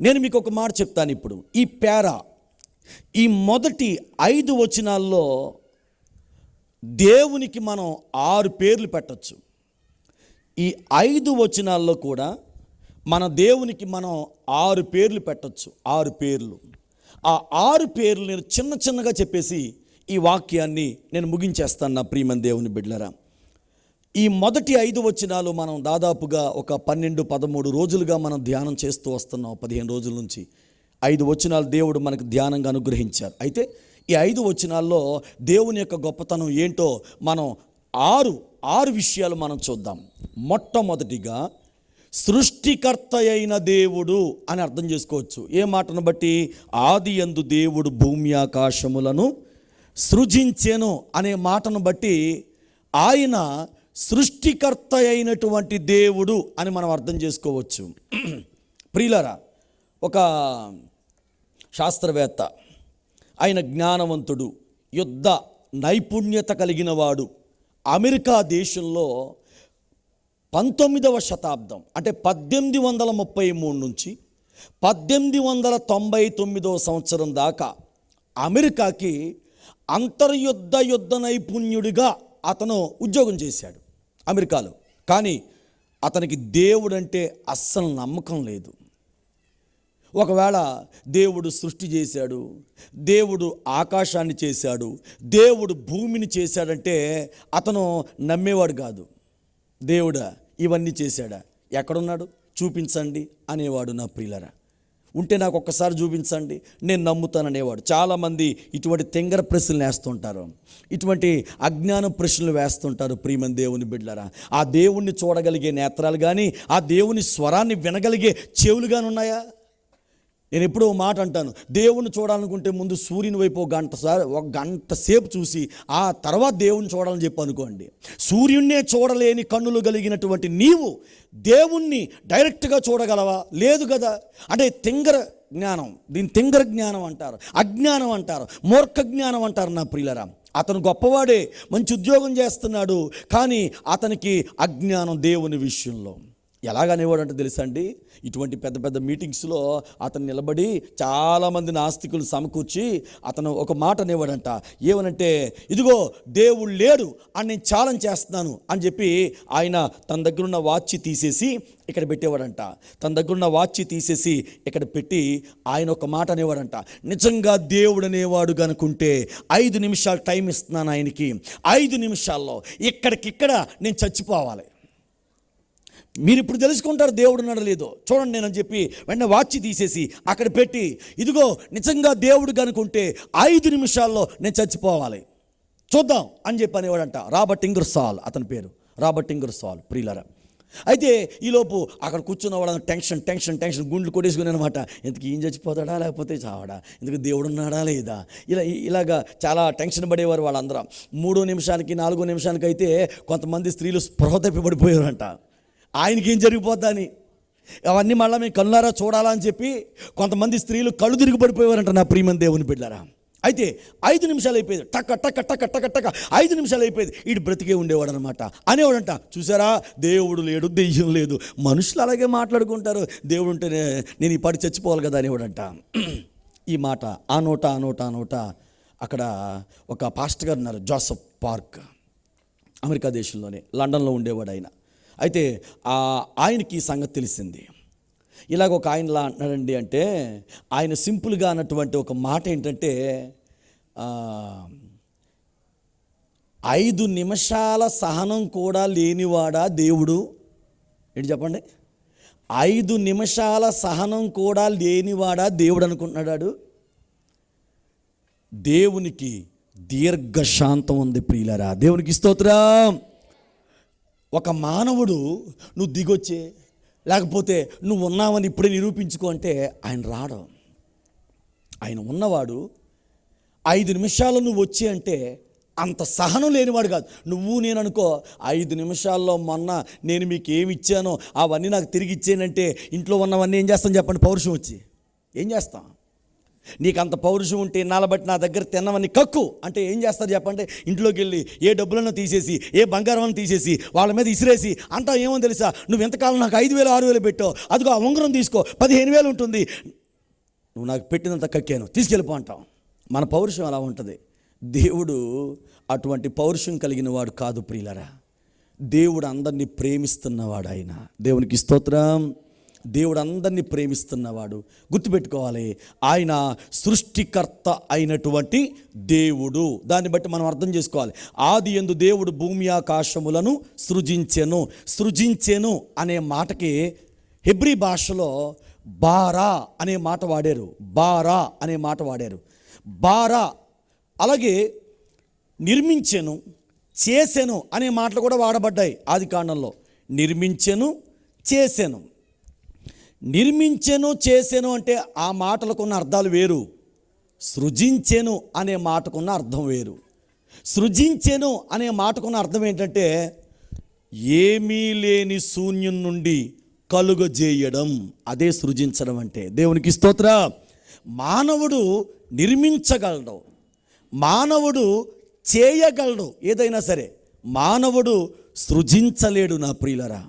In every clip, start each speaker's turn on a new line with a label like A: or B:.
A: నేను మీకు ఒక మాట చెప్తాను ఇప్పుడు. ఈ పేర ఈ మొదటి ఐదు వచనాల్లో దేవునికి మనం ఆరు పేర్లు పెట్టచ్చు. ఈ ఐదు వచనాల్లో కూడా మన దేవునికి మనం ఆరు పేర్లు పెట్టచ్చు. ఆరు పేర్లు. ఆ ఆరు పేర్లు నేను చిన్న చిన్నగా చెప్పేసి ఈ వాక్యాన్ని నేను ముగించేస్తాను నా ప్రియమని దేవుని బిడ్లరా ఈ మొదటి ఐదు వచనాలు మనం దాదాపుగా ఒక పన్నెండు పదమూడు రోజులుగా మనం ధ్యానం చేస్తూ వస్తున్నాం పదిహేను రోజుల నుంచి. ఐదు వచనాలు దేవుడు మనకు ధ్యానంగా అనుగ్రహించారు. అయితే ఈ ఐదు వచనాల్లో దేవుని యొక్క గొప్పతనం ఏంటో మనం ఆరు ఆరు విషయాలు మనం చూద్దాం. మొట్టమొదటిగా సృష్టికర్త అయిన దేవుడు అని అర్థం చేసుకోవచ్చు. ఏ మాటను బట్టి? ఆది ఎందు దేవుడు భూమి ఆకాశములను సృజించెను అనే మాటను బట్టి ఆయన సృష్టికర్త అయినటువంటి దేవుడు అని మనం అర్థం చేసుకోవచ్చు. ప్రియులరా ఒక శాస్త్రవేత్త ఆయన జ్ఞానవంతుడు యుద్ధ నైపుణ్యత కలిగిన వాడు అమెరికా దేశంలో పంతొమ్మిదవ శతాబ్దం అంటే పద్దెనిమిది వందల ముప్పై మూడు నుంచి పద్దెనిమిది వందల తొంభై తొమ్మిదవ సంవత్సరం దాకా అమెరికాకి అంతర్యుద్ధ యుద్ధ నైపుణ్యుడిగా అతను ఉద్యోగం చేశాడు అమెరికాలో. కానీ అతనికి దేవుడంటే అస్సలు నమ్మకం లేదు. ఒకవేళ దేవుడు సృష్టి చేశాడు దేవుడు ఆకాశాన్ని చేశాడు దేవుడు భూమిని చేశాడంటే అతను నమ్మేవాడు కాదు. దేవుడా ఇవన్నీ చేశాడా? ఎక్కడున్నాడు? చూపించండి అనేవాడు నా ప్రియులరా. ఉంటే నాకు ఒక్కసారి చూపించండి. నేను నమ్ముతాననేవాడు చాలామంది ఇటువంటి తెంగర ప్రశ్నలు వేస్తుంటారు. ఇటువంటి అజ్ఞాన ప్రశ్నలు వేస్తుంటారు ప్రియమని దేవుని బిడ్డలరా. ఆ దేవుణ్ణి చూడగలిగే నేత్రాలు కానీ ఆ దేవుని స్వరాన్ని వినగలిగే చెవులు కానీ ఉన్నాయా? నేను ఎప్పుడో మాట అంటాను. దేవుణ్ణి చూడాలనుకుంటే ముందు సూర్యుని వైపు ఒక గంట సార్ ఒక గంట సేపు చూసి ఆ తర్వాత దేవుణ్ణి చూడాలని చెప్పి అనుకోండి. సూర్యున్నే చూడలేని కన్నులు కలిగినటువంటి నీవు దేవుణ్ణి డైరెక్ట్గా చూడగలవా? లేదు కదా. అంటే తింగర జ్ఞానం దీని తింగర జ్ఞానం అంటారు అజ్ఞానం అంటారు మూర్ఖ జ్ఞానం అంటారు నా ప్రియులరా. అతను గొప్పవాడే మంచి ఉద్యోగం చేస్తున్నాడు కానీ అతనికి అజ్ఞానం దేవుని విషయంలో. ఎలాగనేవాడంటే తెలుసా అండి ఇటువంటి పెద్ద పెద్ద మీటింగ్స్లో అతను నిలబడి చాలామంది నాస్తికులు సమకూర్చి అతను ఒక మాట అనేవాడంట. ఏమనంటే ఇదిగో దేవుడు లేడు అని నేను ఛాలెంజ్ చేస్తున్నాను అని చెప్పి ఆయన తన దగ్గరున్న వాచ్ తీసేసి ఇక్కడ పెట్టేవాడంట. తన దగ్గరున్న వాచ్ తీసేసి ఇక్కడ పెట్టి ఆయన ఒక మాట అనేవాడంట. నిజంగా దేవుడు అనేవాడు కనుకుంటే ఐదు నిమిషాలు టైం ఇస్తున్నాను ఆయనకి. ఐదు నిమిషాల్లో ఇక్కడికిక్కడ నేను చచ్చిపోవాలి. మీరు ఇప్పుడు తెలుసుకుంటారు దేవుడు ఉన్నాడు లేదో. చూడండి నేను అని చెప్పి వెంటనే వాచి తీసేసి అక్కడ పెట్టి ఇదిగో నిజంగా దేవుడు కనుకుంటే ఐదు నిమిషాల్లో నేను చచ్చిపోవాలి. చూద్దాం అని చెప్పి అనేవాడంట. రాబర్ట్ ఇంగర్సాల్ అతని పేరు. రాబర్ట్ ఇంగర్సాల్ ప్రియులరా. అయితే ఈలోపు అక్కడ కూర్చున్న వాడు టెన్షన్ టెన్షన్ టెన్షన్ గుండ్లు కొట్టేసుకుని అనమాట. ఇంతకు ఈయన చచ్చిపోతాడా లేకపోతే చావాడా? ఇందుకు దేవుడు ఉన్నాడా లేదా? ఇలా ఇలాగా చాలా టెన్షన్ పడేవారు వాళ్ళందరం. మూడో నిమిషానికి నాలుగో నిమిషానికి అయితే కొంతమంది స్త్రీలు స్పృహ తప్పి పడిపోయారంట ఆయనకి ఏం జరిగిపోద్దని అవన్నీ మళ్ళీ మేము కళ్ళారా చూడాలా అని చెప్పి కొంతమంది స్త్రీలు కళ్ళు తిరిగి పడిపోయేవారంట నా ప్రియమన్ దేవుని బిడ్డారా అయితే ఐదు నిమిషాలు అయిపోయేది. టక్క టక్క టక్క టక్క టక్క ఐదు నిమిషాలు అయిపోయేది. ఇటు బ్రతికే ఉండేవాడు అనమాట అనేవాడంట చూసారా? దేవుడు లేడు దెయ్యం లేదు. మనుషులు అలాగే మాట్లాడుకుంటారు. దేవుడు ఉంటేనే నేను ఈ పాటి చచ్చిపోవాలి కదా అనేవాడంట. ఈ మాట ఆ నోట ఆ నోట ఆ నోట అక్కడ ఒక పాస్టర్ గారు ఉన్నారు జోసఫ్ పార్క్. అమెరికా దేశంలోనే లండన్లో ఉండేవాడు ఆయన. అయితే ఆయనకి ఈ సంగతి తెలిసింది. ఇలాగ ఒక ఆయనలా అంటున్నాడండి అంటే ఆయన సింపుల్గా అన్నటువంటి ఒక మాట ఏంటంటే ఐదు నిమిషాల సహనం కూడా లేనివాడా దేవుడు? ఏంటి చెప్పండి? ఐదు నిమిషాల సహనం కూడా లేనివాడా దేవుడు అనుకుంటున్నాడు దేవునికి దీర్ఘశాంతం ఉంది ప్రియులరా. దేవునికి స్తోత్రం. ఒక మానవుడు నువ్వు దిగొచ్చే లేకపోతే నువ్వు ఉన్నావని ఇప్పుడే నిరూపించుకో అంటే ఆయన రాడు ఆయన ఉన్నవాడు ఐదు నిమిషాలు నువ్వు వచ్చి అంటే అంత సహనం లేనివాడు కాదు. నువ్వు నేను అనుకో ఐదు నిమిషాల్లో మొన్న నేను మీకు ఏమి ఇచ్చానో అవన్నీ నాకు తిరిగి ఇచ్చానంటే ఇంట్లో ఉన్నవన్నీ ఏం చేస్తాం చెప్పండి? పౌరుషం వచ్చి. ఏం చేస్తాం? నీకు అంత పౌరుషం ఉంటే నాలబట్టి నా దగ్గర తిన్నవని కక్కు. అంటే ఏం చేస్తారు చెప్పండి? ఇంట్లోకి వెళ్ళి ఏ డబ్బులను తీసేసి ఏ బంగారం తీసేసి వాళ్ళ మీద ఇసిరేసి అంటా ఏమో తెలుసా? నువ్వు ఎంతకాలం నాకు ఐదు వేలు ఆరు వేలు పెట్టావు? అదిగో ఆ ఉంగరం తీసుకో పదిహేను వేలు ఉంటుంది. నువ్వు నాకు పెట్టినంత కక్కాను తీసుకెళ్ళిపో అంటాం మన పౌరుషం అలా ఉంటుంది. దేవుడు అటువంటి పౌరుషం కలిగిన వాడు కాదు ప్రియులరా. దేవుడు అందరినీ ప్రేమిస్తున్నవాడు ఆయన. దేవునికి స్తోత్రం. దేవుడు అందరినీ ప్రేమిస్తున్నవాడు. గుర్తుపెట్టుకోవాలి ఆయన సృష్టికర్త అయినటువంటి దేవుడు. దాన్ని బట్టి మనం అర్థం చేసుకోవాలి. ఆది ఎందు దేవుడు భూమి ఆకాశములను సృజించెను. సృజించెను అనే మాటకి హెబ్రీ భాషలో బారా అనే మాట వాడారు. బారా అనే మాట వాడారు. బారా అలాగే నిర్మించెను చేసెను అనే మాటలు కూడా వాడబడ్డాయి ఆది కాండంలో. నిర్మించెను చేసెను. నిర్మించెను చేసెను అంటే ఆ మాటలకున్న అర్థాలు వేరు. సృజించెను అనే మాటకున్న అర్థం వేరు. సృజించెను అనే మాటకున్న అర్థం ఏంటంటే ఏమీ లేని శూన్యం నుండి కలుగజేయడం అదే సృజించడం అంటే. దేవునికి స్తోత్ర. మానవుడు నిర్మించగలడు. మానవుడు చేయగలడు ఏదైనా సరే. మానవుడు సృజించలేడు నా ప్రియులరా.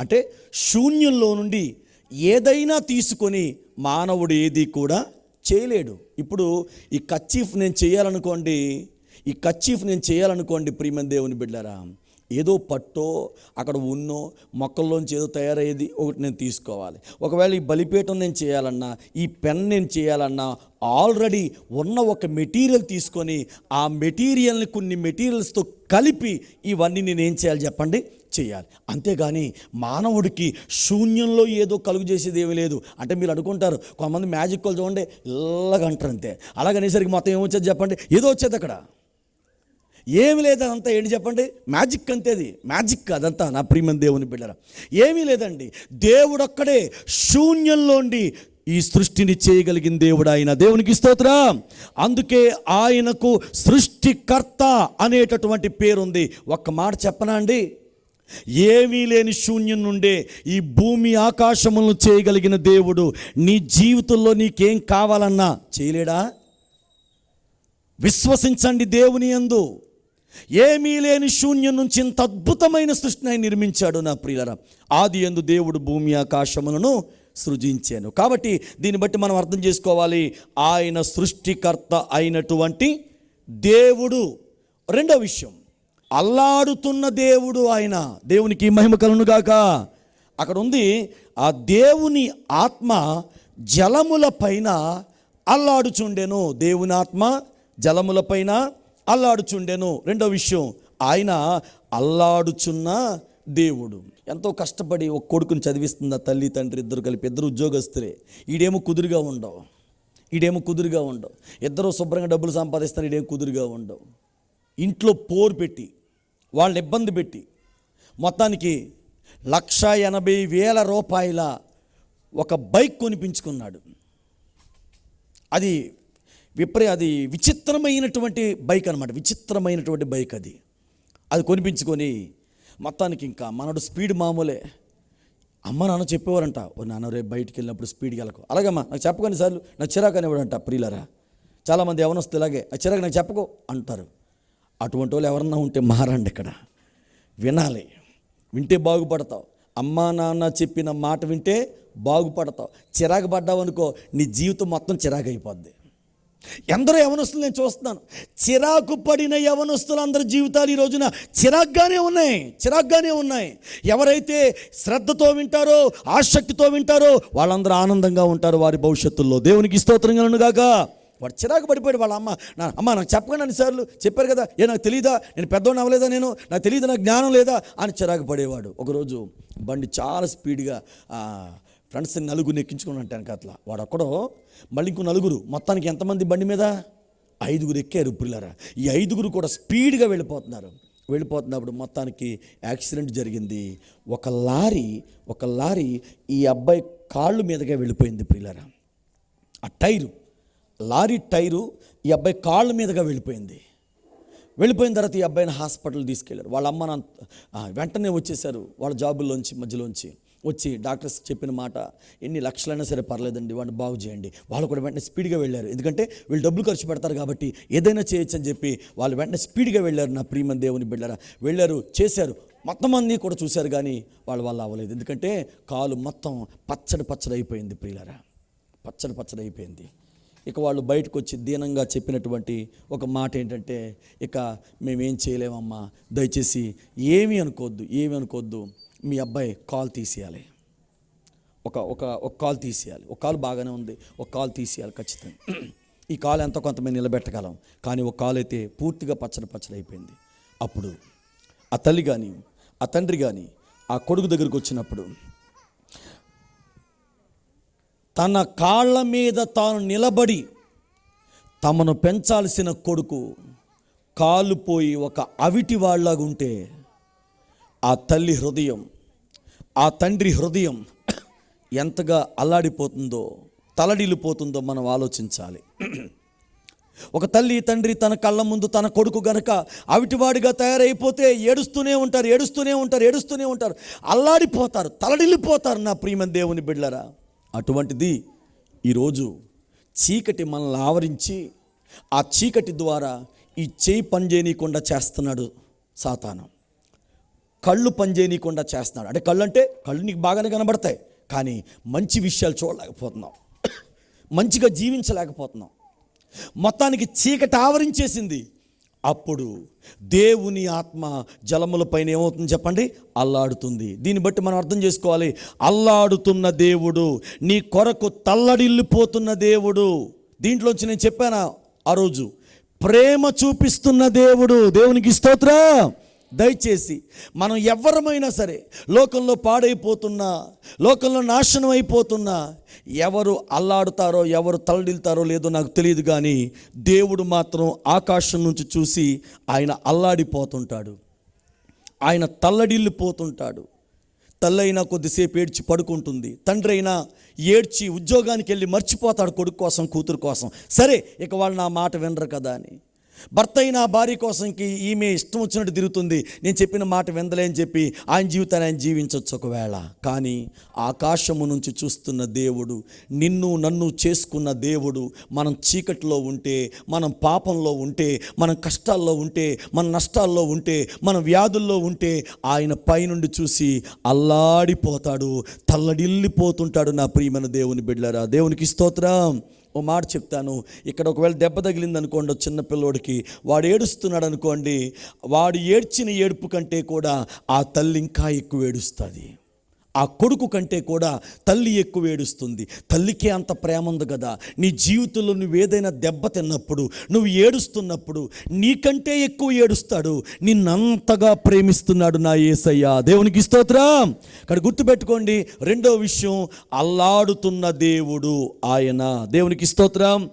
A: అంటే శూన్యంలో నుండి ఏదైనా తీసుకొని మానవుడు ఏది కూడా చేయలేడు. ఇప్పుడు ఈ కచ్చీఫ్ నేను చేయాలనుకోండి ఈ కచ్చీఫ్ నేను చేయాలనుకోండి ప్రియమన్ దేవుని బిడ్డారా ఏదో పట్టో అక్కడ ఉన్నో మొక్కల్లోంచి ఏదో తయారయ్యేది ఒకటి నేను తీసుకోవాలి. ఒకవేళ ఈ బలిపీఠం నేను చేయాలన్నా ఈ పెన్ నేను చేయాలన్నా ఆల్రెడీ ఉన్న ఒక మెటీరియల్ తీసుకొని ఆ మెటీరియల్ని కొన్ని మెటీరియల్స్తో కలిపి ఇవన్నీ నేను ఏం చేయాలి చెప్పండి? చేయాలి. అంతేగాని మానవుడికి శూన్యంలో ఏదో కలుగు చేసేది ఏమీ లేదు. అంటే మీరు అనుకుంటారు కొంతమంది మ్యాజిక్ వాళ్ళు చూడండి ఇల్లగా అంతే. అలాగనేసరికి మొత్తం ఏమొచ్చేది చెప్పండి? ఏదో వచ్చేది అక్కడ. ఏమి లేదు అదంతా ఏంటి చెప్పండి? మ్యాజిక్ అంతేది మ్యాజిక్ అదంతా. నా ప్రియమన్ దేవుని బిడ్డరా. ఏమీ లేదండి. దేవుడొక్కడే శూన్యంలోండి ఈ సృష్టిని చేయగలిగిన దేవుడు ఆయన. దేవునికి స్తోత్రం. అందుకే ఆయనకు సృష్టికర్త అనేటటువంటి పేరుంది. ఒక్క మాట చెప్పనా అండి? ఏమీ లేని శూన్యం నుండే ఈ భూమి ఆకాశములను చేయగలిగిన దేవుడు నీ జీవితంలో నీకేం కావాలన్నా చేయలేడా? విశ్వసించండి దేవుని ఎందు ఏమీ లేని శూన్యం నుంచి ఇంత అద్భుతమైన సృష్టిని ఆయన నిర్మించాడు నా ప్రియులరా. ఆది ఎందు దేవుడు భూమి ఆకాశములను సృజించాను. కాబట్టి దీన్ని బట్టి మనం అర్థం చేసుకోవాలి. ఆయన సృష్టికర్త అయినటువంటి దేవుడు. రెండో విషయం. అల్లాడుతున్న దేవుడు ఆయన. దేవునికి మహిమ కలునుగాక అక్కడ ఉంది ఆ దేవుని ఆత్మ జలముల పైన అల్లాడుచుండెను. దేవుని ఆత్మ జలముల పైన అల్లాడుచుండెను. రెండో విషయం ఆయన అల్లాడుచున్న దేవుడు. ఎంతో కష్టపడి ఒక కొడుకుని చదివిస్తుంది ఆ తల్లి తండ్రి ఇద్దరు కలిపి. ఇద్దరు ఉద్యోగస్తులే. ఈడేమో కుదురుగా ఉండవు. ఈడేమో కుదురుగా ఉండవు. ఇద్దరు శుభ్రంగా డబ్బులు సంపాదిస్తారు ఈడేం కుదురుగా ఉండవు. ఇంట్లో పోరు పెట్టి వాళ్ళని ఇబ్బంది పెట్టి మొత్తానికి లక్ష ఎనభై వేల రూపాయల ఒక బైక్ కొనిపించుకున్నాడు. అది విపరీ అది విచిత్రమైనటువంటి బైక్ అనమాట విచిత్రమైనటువంటి బైక్ అది. అది కొనిపించుకొని మొత్తానికి ఇంకా మనడు స్పీడ్ మామూలే. అమ్మ నాన్న చెప్పేవారంట ఓ నాన్న రే బయటికి వెళ్ళినప్పుడు స్పీడ్కి వెళ్ళకు అలాగమ్మా నాకు చెప్పకని సార్లు నాకు చిరాకు అనేవాడంట ప్రియులరా. చాలామంది ఎవరినొస్తే ఇలాగే ఆ చిరాకు నాకు చెప్పకు అంటారు. అటువంటి వాళ్ళు ఎవరన్నా ఉంటే మారండి ఇక్కడ. వినాలి. వింటే బాగుపడతావు. అమ్మా నాన్న చెప్పిన మాట వింటే బాగుపడతావు. చిరాకు పడ్డావు అనుకో నీ జీవితం మొత్తం చిరాకు అయిపోద్ది ఎందరో యవనస్తులు నేను చూస్తున్నాను. చిరాకు పడిన యవనస్తులు అందరి జీవితాలు ఈ రోజున చిరాగ్గానే ఉన్నాయి చిరాగ్గానే ఉన్నాయి. ఎవరైతే శ్రద్ధతో వింటారో ఆసక్తితో వింటారో వాళ్ళందరూ ఆనందంగా ఉంటారు వారి భవిష్యత్తుల్లో. దేవునికి స్తోత్రం గాక. వాడు చిరాకు పడిపోయాడు వాళ్ళ అమ్మ నా అమ్మ నాకు చెప్పకండి అన్నిసార్లు చెప్పారు కదా ఏ నాకు తెలియదా నేను పెద్దోడిని అవ్వలేదా నేను? నాకు తెలియదు నాకు జ్ఞానం లేదా? అని చిరాకు పడేవాడు. ఒకరోజు బండి చాలా స్పీడ్గా ఫ్రెండ్స్ నలుగురిని ఎక్కించుకుని అంటాను అట్లా వాడు అక్కడో మళ్ళీ ఇంకో నలుగురు. మొత్తానికి ఎంతమంది బండి మీద? ఐదుగురు ఎక్కారు పిల్లరా. ఈ ఐదుగురు కూడా స్పీడ్గా వెళ్ళిపోతున్నారు. వెళ్ళిపోతున్నప్పుడు మొత్తానికి యాక్సిడెంట్ జరిగింది. ఒక లారీ ఒక లారీ ఈ అబ్బాయి కాళ్ళు మీదగా వెళ్ళిపోయింది ప్రియులరా ఆ టైరు లారీ టైరు ఈ అబ్బాయి కాళ్ళ మీదగా వెళ్ళిపోయింది. వెళ్ళిపోయిన తర్వాత ఈ అబ్బాయిని హాస్పిటల్ తీసుకెళ్ళారు. వాళ్ళ అమ్మ వెంటనే వచ్చేసారు వాళ్ళ జాబుల్లోంచి మధ్యలోంచి. వచ్చి డాక్టర్స్ చెప్పిన మాట ఎన్ని లక్షలైనా సరే పర్లేదండి వాడిని బాగు చేయండి. వాళ్ళు కూడా వెంటనే స్పీడ్గా వెళ్ళారు. ఎందుకంటే వీళ్ళు డబ్బులు ఖర్చు పెడతారు కాబట్టి ఏదైనా చేయొచ్చు అని చెప్పి వాళ్ళు వెంటనే స్పీడ్గా వెళ్ళారు. నా ప్రియమని దేవుని బిడ్డరా వెళ్ళారు చేశారు. మొత్తం అన్నీ కూడా చూశారు కానీ వాళ్ళ వల్ల అవ్వలేదు. ఎందుకంటే కాలు మొత్తం పచ్చడి పచ్చడి అయిపోయింది ప్రియులరా. పచ్చడి పచ్చడి అయిపోయింది. ఇక వాళ్ళు బయటకు వచ్చి దీనంగా చెప్పినటువంటి ఒక మాట ఏంటంటే ఇక మేమేం చేయలేమమ్మా దయచేసి ఏమీ అనుకోవద్దు ఏమీ అనుకోవద్దు. మీ అబ్బాయి కాల్ తీసేయాలి. ఒక ఒక ఒక కాల్ తీసేయాలి. ఒక కాలు బాగానే ఉంది. ఒక కాల్ తీసేయాలి ఖచ్చితంగా. ఈ కాలు ఎంతో కొంతమంది నిలబెట్టగలం. కానీ ఒక కాలు అయితే పూర్తిగా పచ్చడి పచ్చడి అయిపోయింది. అప్పుడు ఆ తల్లి కానీ ఆ తండ్రి కానీ ఆ కొడుకు దగ్గరికి వచ్చినప్పుడు తన కాళ్ళ మీద తాను నిలబడి తమను పెంచాల్సిన కొడుకు కాలుపోయి ఒక అవిటి వాళ్ళగా ఉంటే ఆ తల్లి హృదయం ఆ తండ్రి హృదయం ఎంతగా అల్లాడిపోతుందో తలడిల్లిపోతుందో మనం ఆలోచించాలి. ఒక తల్లి తండ్రి తన కళ్ళ ముందు తన కొడుకు గనక అవిటివాడిగా తయారైపోతే ఏడుస్తూనే ఉంటారు ఏడుస్తూనే ఉంటారు ఏడుస్తూనే ఉంటారు. అల్లాడిపోతారు తలడిల్లిపోతారు నా ప్రియమైన దేవుని బిడ్డలరా. అటువంటిది ఈరోజు చీకటి మనల్ని ఆవరించి ఆ చీకటి ద్వారా ఈ చేయి పనిచేయనీయకుండా చేస్తున్నాడు సాతానం. కళ్ళు పనిచేయనీయకుండా చేస్తున్నాడు. అంటే కళ్ళు అంటే కళ్ళు నీకు బాగానే కనబడతాయి కానీ మంచి విషయాలు చూడలేకపోతున్నాం మంచిగా జీవించలేకపోతున్నాం మొత్తానికి చీకటి ఆవరించేసింది. అప్పుడు దేవుని ఆత్మ జలములపైన ఏమవుతుంది చెప్పండి? అల్లాడుతుంది. దీన్ని బట్టి మనం అర్థం చేసుకోవాలి. అల్లాడుతున్న దేవుడు నీ కొరకు తల్లడిల్లిపోతున్న దేవుడు. దీంట్లోంచి నేను చెప్పాను? ఆ రోజు ప్రేమ చూపిస్తున్న దేవుడు. దేవునికి స్తోత్రం. దయచేసి మనం ఎవరమైనా సరే లోకంలో పాడైపోతున్నా లోకంలో నాశనం అయిపోతున్నా ఎవరు అల్లాడుతారో ఎవరు తలడిల్తారో లేదో నాకు తెలియదు కానీ దేవుడు మాత్రం ఆకాశం నుంచి చూసి ఆయన అల్లాడిపోతుంటాడు. ఆయన తల్లడిల్లిపోతుంటాడు. తల్లి అయినా కొద్దిసేపు ఏడ్చి పడుకుంటుంది. తండ్రి అయినా ఏడ్చి ఉద్యోగానికి వెళ్ళి మర్చిపోతాడు కొడుకు కోసం కూతురు కోసం. సరే ఇక వాళ్ళు నా మాట వినరు కదా అని. భర్త అయినా భార్య కోసంకి ఈమె ఇష్టం వచ్చినట్టు తిరుగుతుంది. నేను చెప్పిన మాట విందలే అని చెప్పి ఆయన జీవితాన్ని ఆయన జీవించవచ్చు ఒకవేళ. కానీ ఆకాశము నుంచి చూస్తున్న దేవుడు నిన్ను నన్ను చేసుకున్న దేవుడు మనం చీకటిలో ఉంటే మనం పాపంలో ఉంటే మనం కష్టాల్లో ఉంటే మన నష్టాల్లో ఉంటే మన వ్యాధుల్లో ఉంటే ఆయన పైనుండి చూసి అల్లాడిపోతాడు తల్లడిల్లిపోతుంటాడు నా ప్రియమైన దేవుని బిడ్డలారా. దేవునికి స్తోత్రం. ఓ మాట చెప్తాను. ఇక్కడ ఒకవేళ దెబ్బ తగిలింది అనుకోండి చిన్న పిల్లోడికి వాడు ఏడుస్తున్నాడు అనుకోండి వాడు ఏడ్చిన ఏడుపు కంటే కూడా ఆ తల్లి ఇంకా ఎక్కువ ఏడుస్తుంది. ఆ కొడుకు కంటే కూడా తల్లి ఎక్కువ ఏడుస్తుంది. తల్లికే అంత ప్రేమ ఉంది కదా. నీ జీవితంలో నువ్వు ఏదైనా దెబ్బ తిన్నప్పుడు నువ్వు ఏడుస్తున్నప్పుడు నీకంటే ఎక్కువ ఏడుస్తాడు. నిన్నంతగా ప్రేమిస్తున్నాడు నా ఏసయ్యా. దేవునికి స్తోత్రం. ఇక్కడ గుర్తుపెట్టుకోండి రెండో విషయం అల్లాడుతున్న దేవుడు ఆయన. దేవునికి స్తోత్రం.